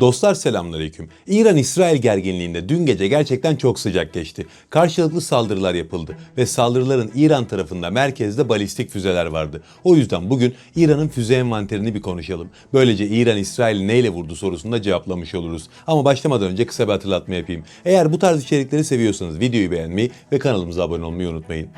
Dostlar selamünaleyküm. İran-İsrail gerginliğinde dün gece gerçekten çok sıcak geçti. Karşılıklı saldırılar yapıldı ve saldırıların İran tarafında merkezde balistik füzeler vardı. O yüzden bugün İran'ın füze envanterini bir konuşalım. Böylece İran İsrail'i neyle vurdu sorusunu da cevaplamış oluruz. Ama başlamadan önce kısa bir hatırlatma yapayım. Eğer bu tarz içerikleri seviyorsanız videoyu beğenmeyi ve kanalımıza abone olmayı unutmayın.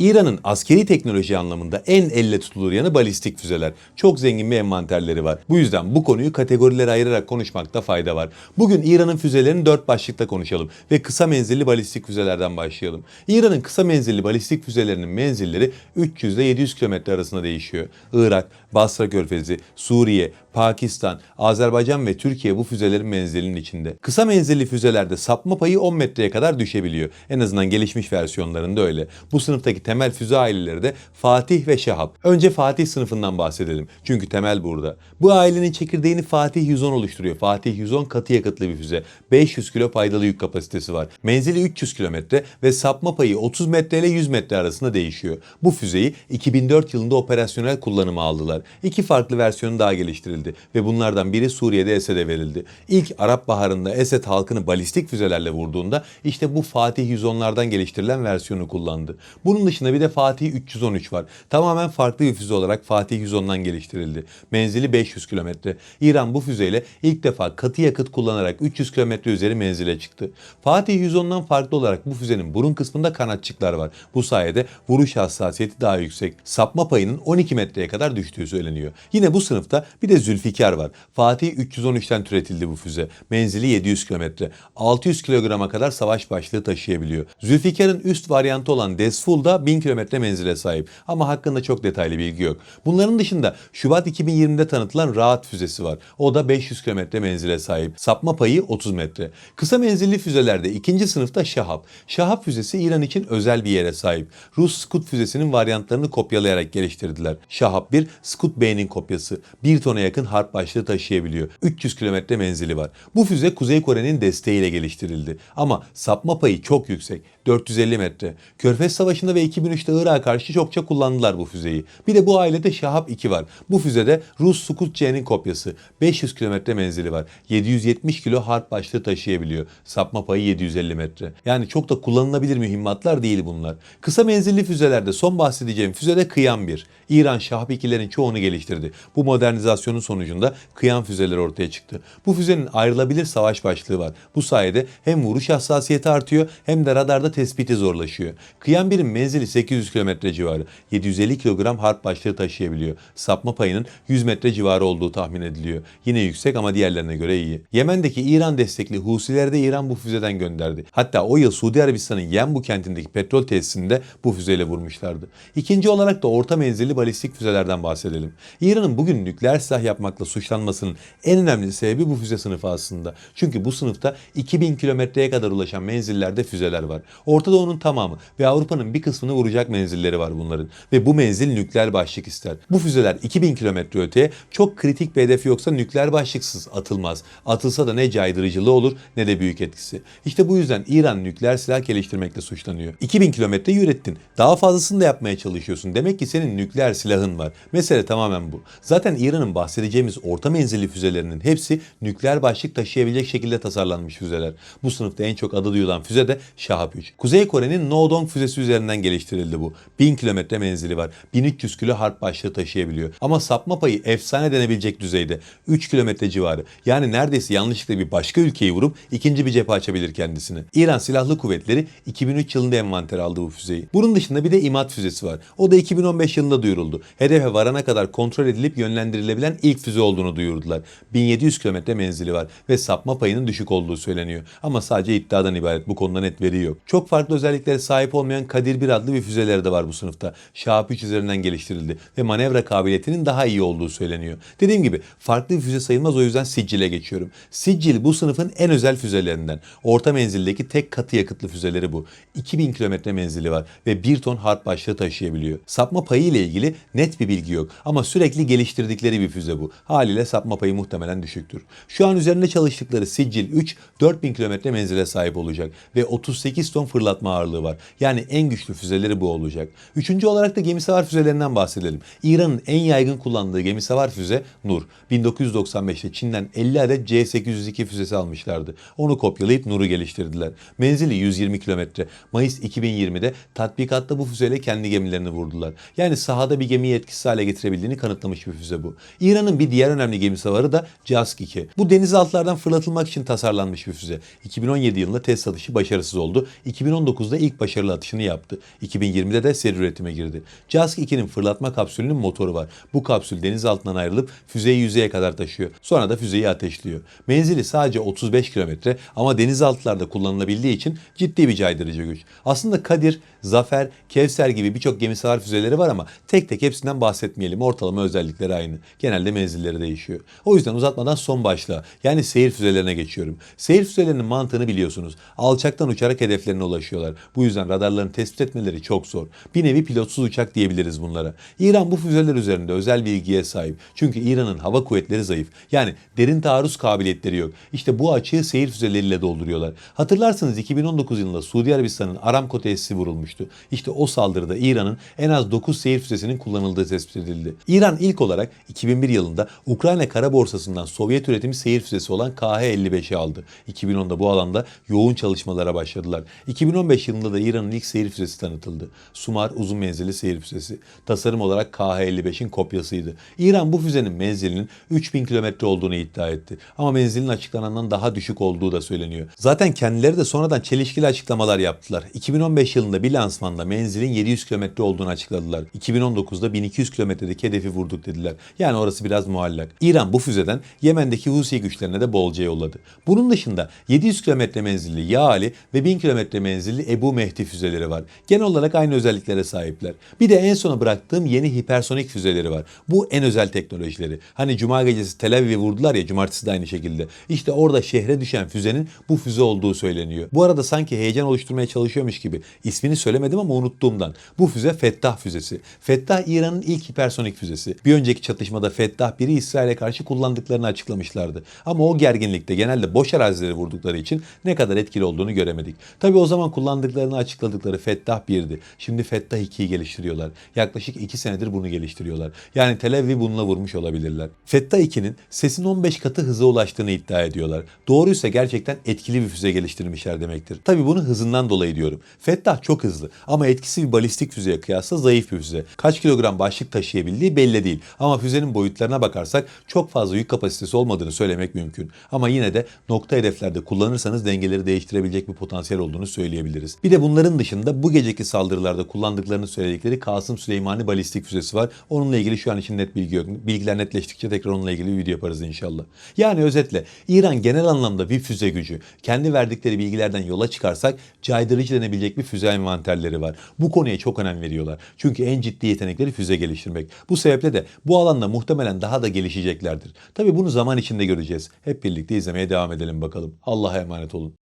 İran'ın askeri teknoloji anlamında en elle tutulur yanı balistik füzeler. Çok zengin bir envanterleri var. Bu yüzden bu konuyu kategorilere ayırarak konuşmakta fayda var. Bugün İran'ın füzelerini dört başlıkta konuşalım ve kısa menzilli balistik füzelerden başlayalım. İran'ın kısa menzilli balistik füzelerinin menzilleri 300 ile 700 kilometre arasında değişiyor. Irak, Basra Körfezi, Suriye, Pakistan, Azerbaycan ve Türkiye bu füzelerin menzilinin içinde. Kısa menzilli füzelerde sapma payı 10 metreye kadar düşebiliyor. En azından gelişmiş versiyonlarında öyle. Bu sınıftaki temel füze aileleri de Fatih ve Şahap. Önce Fatih sınıfından bahsedelim. Çünkü temel burada. Bu ailenin çekirdeğini Fatih 110 oluşturuyor. Fatih 110 katı yakıtlı bir füze. 500 kilo faydalı yük kapasitesi var. Menzili 300 kilometre ve sapma payı 30 metre ile 100 metre arasında değişiyor. Bu füzeyi 2004 yılında operasyonel kullanıma aldılar. İki farklı versiyonu daha geliştirildi ve bunlardan biri Suriye'de Esed'e verildi. İlk Arap Baharı'nda Esed halkını balistik füzelerle vurduğunda işte bu Fatih 110'lardan geliştirilen versiyonu kullandı. Bunun dışında bir de Fatih 313 var. Tamamen farklı bir füze olarak Fatih 110'dan geliştirildi. Menzili 500 kilometre. İran bu füzeyle ilk defa katı yakıt kullanarak 300 kilometre üzeri menzile çıktı. Fatih 110'dan farklı olarak bu füzenin burun kısmında kanatçıklar var. Bu sayede vuruş hassasiyeti daha yüksek. Sapma payının 12 metreye kadar düştüğü söyleniyor. Yine bu sınıfta bir de Zülfikar var. Fatih 313'ten türetildi bu füze. Menzili 700 kilometre. 600 kilograma kadar savaş başlığı taşıyabiliyor. Zülfikar'ın üst varyantı olan Desful da 1000 kilometre menzile sahip. Ama hakkında çok detaylı bilgi yok. Bunların dışında Şubat 2020'de tanıtılan Rahat füzesi var. O da 500 kilometre menzile sahip. Sapma payı 30 metre. Kısa menzilli füzelerde ikinci sınıfta Şahap. Şahap füzesi İran için özel bir yere sahip. Rus Skut füzesinin varyantlarını kopyalayarak geliştirdiler. Şahap 1 Skut B'nin kopyası. 1 tona yakın harp başlığı taşıyabiliyor. 300 kilometre menzili var. Bu füze Kuzey Kore'nin desteğiyle geliştirildi. Ama sapma payı çok yüksek. 450 metre. Körfez Savaşı'nda ve 2003'te Irak'a karşı çokça kullandılar bu füzeyi. Bir de bu ailede Şahap 2 var. Bu füzede Rus Sukut C'nin kopyası. 500 kilometre menzili var. 770 kilo harp başlığı taşıyabiliyor. Sapma payı 750 metre. Yani çok da kullanılabilir mühimmatlar değil bunlar. Kısa menzilli füzelerde son bahsedeceğim füzede Kıyam 1. İran Şahap 2'lerin çoğunu geliştirdi. Bu modernizasyonun sonucunda Kıyam füzeleri ortaya çıktı. Bu füzenin ayrılabilir savaş başlığı var. Bu sayede hem vuruş hassasiyeti artıyor hem de radarda tespiti zorlaşıyor. Kıyam 1'in menzili 800 kilometre civarı. 750 kilogram harp başlığı taşıyabiliyor. Sapma payının 100 metre civarı olduğu tahmin ediliyor. Yine yüksek ama diğerlerine göre iyi. Yemen'deki İran destekli Husileri de İran bu füzeden gönderdi. Hatta o yıl Suudi Arabistan'ın Yenbu kentindeki petrol tesisinde bu füzeyle vurmuşlardı. İkinci olarak da orta menzilli balistik füzelerden bahsedelim. İran'ın bugün nükleer silah yapmakla suçlanmasının en önemli sebebi bu füze sınıfı aslında. Çünkü bu sınıfta 2000 kilometreye kadar ulaşan menzillerde füzeler var. Orta Doğu'nun tamamı ve Avrupa'nın bir kısmını vuracak menzilleri var bunların. Ve bu menzil nükleer başlık ister. Bu füzeler 2000 kilometre öteye çok kritik bir hedefi yoksa nükleer başlıksız atılmaz. Atılsa da ne caydırıcılığı olur ne de büyük etkisi. İşte bu yüzden İran nükleer silah geliştirmekle suçlanıyor. 2000 kilometreyi ürettin. Daha fazlasını da yapmaya çalışıyorsun. Demek ki senin nükleer silahın var. Mesele tamamen bu. Zaten İran'ın bahsedeceğimiz orta menzilli füzelerinin hepsi nükleer başlık taşıyabilecek şekilde tasarlanmış füzeler. Bu sınıfta en çok adı duyulan füze de Şahap 3. Kuzey Kore'nin Nodong füzesi üzerinden geliştirildi bu. 1000 kilometre menzili var. 1300 kilo harp başlığı taşıyabiliyor. Ama sapma payı efsane denebilecek düzeyde. 3 kilometre civarı. Yani neredeyse yanlışlıkla bir başka ülkeyi vurup ikinci bir cephe açabilir kendisini. İran Silahlı Kuvvetleri 2003 yılında envanter aldı bu füzeyi. Bunun dışında bir de İMAD füzesi var. O da 2015 yılında duyuruldu. Hedefe varana kadar kontrol edilip yönlendirilebilen ilk füze olduğunu duyurdular. 1700 kilometre menzili var ve sapma payının düşük olduğu söyleniyor. Ama sadece iddiadan ibaret. Bu konuda net veri yok. Çok farklı özelliklere sahip olmayan Kadir 1 adlı bir füzeleri de var bu sınıfta. Şahap 3 üzerinden geliştirildi ve manevra kabiliyetinin daha iyi olduğu söyleniyor. Dediğim gibi farklı bir füze sayılmaz o yüzden Siccil'e geçiyorum. Siccil bu sınıfın en özel füzelerinden. Orta menzildeki tek katı yakıtlı füzeleri bu. 2000 kilometre menzili var ve 1 ton harp başlığı taşıyabiliyor. Sapma payı ile ilgili net bir bilgi yok ama sürekli geliştirdikleri bir füze bu. Bu. Haliyle sapma payı muhtemelen düşüktür. Şu an üzerinde çalıştıkları Sicil 3 4000 kilometre menzile sahip olacak ve 38 ton fırlatma ağırlığı var. Yani en güçlü füzeleri bu olacak. Üçüncü olarak da gemi savar füzelerinden bahsedelim. İran'ın en yaygın kullandığı gemi savar füze Nur. 1995'te Çin'den 50 adet C-802 füzesi almışlardı. Onu kopyalayıp Nur'u geliştirdiler. Menzili 120 kilometre. Mayıs 2020'de tatbikatta bu füzeyle kendi gemilerini vurdular. Yani sahada bir gemiyi etkisiz hale getirebildiğini kanıtlamış bir füze bu. İran'ın bir diğer önemli gemi savarı da Jask 2. Bu denizaltılardan fırlatılmak için tasarlanmış bir füze. 2017 yılında test atışı başarısız oldu. 2019'da ilk başarılı atışını yaptı. 2020'de de seri üretime girdi. Jask 2'nin fırlatma kapsülünün motoru var. Bu kapsül deniz altından ayrılıp füzeyi yüzeye kadar taşıyor. Sonra da füzeyi ateşliyor. Menzili sadece 35 kilometre ama denizaltılarda kullanılabildiği için ciddi bir caydırıcı güç. Aslında Kadir, Zafer, Kevser gibi birçok gemi savar füzeleri var ama tek tek hepsinden bahsetmeyelim. Ortalama özellikleri aynı. Genelde menzilleri değişiyor. O yüzden uzatmadan son başlığa yani seyir füzelerine geçiyorum. Seyir füzelerinin mantığını biliyorsunuz. Alçaktan uçarak hedeflerine ulaşıyorlar. Bu yüzden radarlarını tespit etmeleri çok zor. Bir nevi pilotsuz uçak diyebiliriz bunlara. İran bu füzeler üzerinde özel bilgiye sahip. Çünkü İran'ın hava kuvvetleri zayıf. Yani derin taarruz kabiliyetleri yok. İşte bu açığı seyir füzeleriyle dolduruyorlar. Hatırlarsınız 2019 yılında Suudi Arabistan'ın Aramco tesisi vurulmuştu. İşte o saldırıda İran'ın en az 9 seyir füzesinin kullanıldığı tespit edildi. İran ilk olarak 2001 yılında Ukrayna kara borsasından Sovyet üretimi seyir füzesi olan KH-55'i aldı. 2010'da bu alanda yoğun çalışmalara başladılar. 2015 yılında da İran'ın ilk seyir füzesi tanıtıldı. Sumar uzun menzilli seyir füzesi. Tasarım olarak KH-55'in kopyasıydı. İran bu füzenin menzilinin 3000 kilometre olduğunu iddia etti. Ama menzilin açıklanandan daha düşük olduğu da söyleniyor. Zaten kendileri de sonradan çelişkili açıklamalar yaptılar. 2015 yılında bir lansmanda menzilin 700 kilometre olduğunu açıkladılar. 2019'da 1200 kilometredeki hedefi vurduk dediler. Yani orası biraz muallak. İran bu füzeden Yemen'deki Husi güçlerine de bolca yolladı. Bunun dışında 700 kilometre menzilli Yağali ve 1000 kilometre menzilli Ebu Mehdi füzeleri var. Genel olarak aynı özelliklere sahipler. Bir de en sona bıraktığım yeni hipersonik füzeleri var. Bu en özel teknolojileri. Hani cuma gecesi Tel Aviv'i vurdular ya cumartesi de aynı şekilde. İşte orada şehre düşen füzenin bu füze olduğu söyleniyor. Bu arada sanki heyecan oluşturmaya çalışıyormuş gibi ismini söylemedim ama unuttuğumdan. Bu füze Fettah füzesi. Fettah İran'ın ilk hipersonik füzesi. Bir önceki çatışmada Fettah 1'i İsrail'e karşı kullandıklarını açıklamışlardı. Ama o gerginlikte genelde boş arazileri vurdukları için ne kadar etkili olduğunu göremedik. Tabi o zaman kullandıklarını açıkladıkları Fettah 1'di. Şimdi Fettah 2'yi geliştiriyorlar. Yaklaşık 2 senedir bunu geliştiriyorlar. Yani Tel Aviv'i bununla vurmuş olabilirler. Fettah 2'nin sesin 15 katı hıza ulaştığını iddia ediyorlar. Doğruysa gerçekten etkili bir füze geliştirmişler demektir. Tabi bunu hızından dolayı diyorum. Fettah çok hızlı ama etkisi bir balistik füzeye kıyasla zayıf bir füze. Kaç kilogram başlık taşıyabildiği belli değil. Ama füzenin boyutlarına bakarsak çok fazla yük kapasitesi olmadığını söylemek mümkün. Ama yine de nokta hedeflerde kullanırsanız dengeleri değiştirebilecek bir potansiyel olduğunu söyleyebiliriz. Bir de bunların dışında bu geceki saldırılarda kullandıklarını söyledikleri Kasım Süleymani balistik füzesi var. Onunla ilgili şu an için net bilgi yok. Bilgiler netleştikçe tekrar onunla ilgili bir video yaparız inşallah. Yani özetle İran genel anlamda bir füze gücü. Kendi verdikleri bilgilerden yola çıkarsak caydırıcı denebilecek bir füze envanterleri var. Bu konuya çok önem veriyorlar. Çünkü en ciddi yetenekleri füze geliştirmek. Bu sebeple de bu alanda muhtemelen daha da gelişeceklerdir. Tabi bunu zaman içinde göreceğiz. Hep birlikte izlemeye devam edelim bakalım. Allah'a emanet olun.